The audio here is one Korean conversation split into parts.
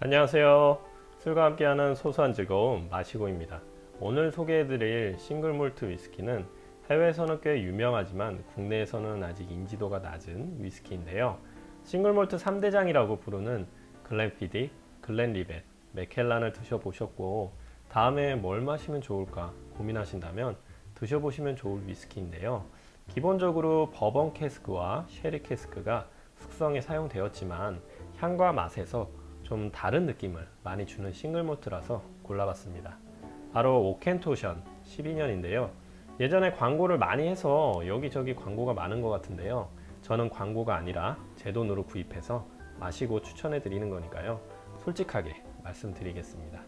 안녕하세요. 술과 함께하는 소소한 즐거움 마시고입니다. 오늘 소개해드릴 싱글 몰트 위스키는 해외에서는 꽤 유명하지만 국내에서는 아직 인지도가 낮은 위스키인데요. 싱글 몰트 3대장이라고 부르는 글렌피딕, 글렌리벳, 맥켈란을 드셔보셨고 다음에 뭘 마시면 좋을까 고민하신다면 드셔보시면 좋을 위스키인데요. 기본적으로 버번 캐스크와 쉐리 캐스크가 숙성에 사용되었지만 향과 맛에서 좀 다른 느낌을 많이 주는 싱글 모트라서 골라봤습니다. 바로 오켄토션 12년인데요. 예전에 광고를 많이 해서 여기저기 광고가 많은 것 같은데요. 저는 광고가 아니라 제 돈으로 구입해서 마시고 추천해 드리는 거니까요. 솔직하게 말씀드리겠습니다.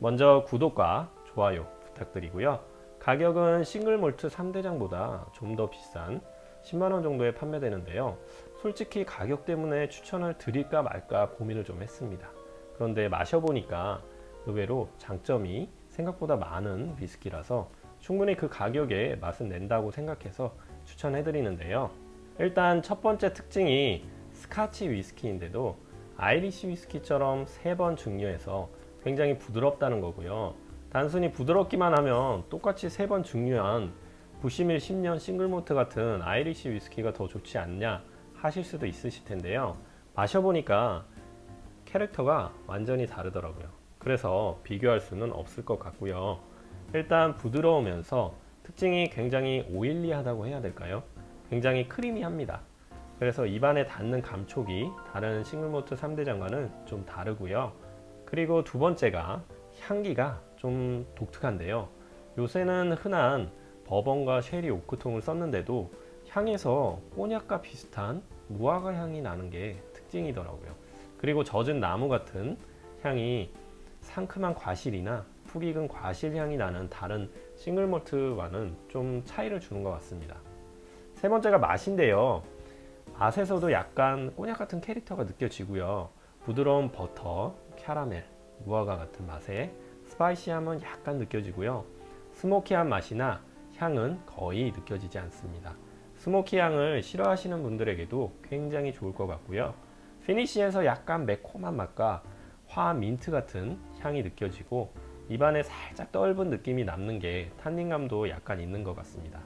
먼저 구독과 좋아요 부탁드리고요. 가격은 싱글 몰트 3대장보다 좀 더 비싼 10만원 정도에 판매되는데요. 솔직히 가격 때문에 추천을 드릴까 말까 고민을 좀 했습니다. 그런데 마셔보니까 의외로 장점이 생각보다 많은 위스키라서 충분히 그 가격에 맛은 낸다고 생각해서 추천해드리는데요. 일단 첫 번째 특징이 스카치 위스키인데도 아이리시 위스키처럼 세 번 증류해서 굉장히 부드럽다는 거고요. 단순히 부드럽기만 하면 똑같이 세 번 증류한 부시밀 10년 싱글모트 같은 아이리시 위스키가 더 좋지 않냐 하실 수도 있으실 텐데요. 마셔보니까 캐릭터가 완전히 다르더라고요. 그래서 비교할 수는 없을 것 같고요. 일단 부드러우면서 특징이 굉장히 오일리하다고 해야 될까요? 굉장히 크리미합니다. 그래서 입안에 닿는 감촉이 다른 싱글모트 3대장과는 좀 다르고요. 그리고 두 번째가 향기가 좀 독특한데요. 요새는 흔한 버번과 쉐리 오크통을 썼는데도 향에서 꼬냑과 비슷한 무화과 향이 나는 게 특징이더라고요. 그리고 젖은 나무 같은 향이 상큼한 과실이나 푹 익은 과실 향이 나는 다른 싱글몰트와는 좀 차이를 주는 것 같습니다. 세 번째가 맛인데요. 맛에서도 약간 꼬냑 같은 캐릭터가 느껴지고요. 부드러운 버터, 캐러멜, 무화과 같은 맛에 스파이시함은 약간 느껴지고요. 스모키한 맛이나 향은 거의 느껴지지 않습니다. 스모키 향을 싫어하시는 분들에게도 굉장히 좋을 것 같고요. 피니시에서 약간 매콤한 맛과 화 민트 같은 향이 느껴지고 입안에 살짝 떫은 느낌이 남는 게 탄닌감도 약간 있는 것 같습니다.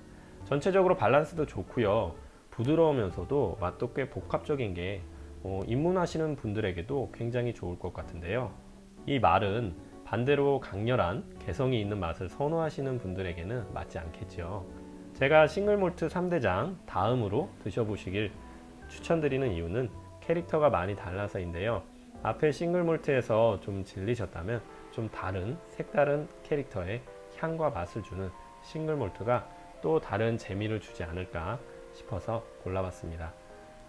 전체적으로 밸런스도 좋고요. 부드러우면서도 맛도 꽤 복합적인 게 어, 입문하시는 분들에게도 굉장히 좋을 것 같은데요. 이 말은 반대로 강렬한 개성이 있는 맛을 선호하시는 분들에게는 맞지 않겠죠. 제가 싱글몰트 3대장 다음으로 드셔보시길 추천드리는 이유는 캐릭터가 많이 달라서인데요. 앞에 싱글몰트에서 좀 질리셨다면 좀 다른 색다른 캐릭터의 향과 맛을 주는 싱글몰트가 또 다른 재미를 주지 않을까 싶어서 골라봤습니다.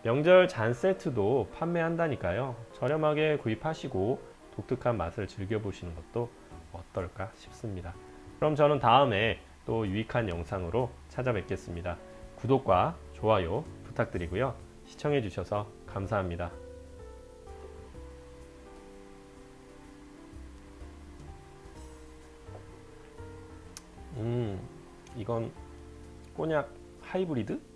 명절 잔 세트도 판매한다니까요. 저렴하게 구입하시고 독특한 맛을 즐겨보시는 것도 어떨까 싶습니다. 그럼 저는 다음에 또 유익한 영상으로 찾아뵙겠습니다. 구독과 좋아요 부탁드리고요. 시청해주셔서 감사합니다. 음, 이건 꼬냑 하이브리드?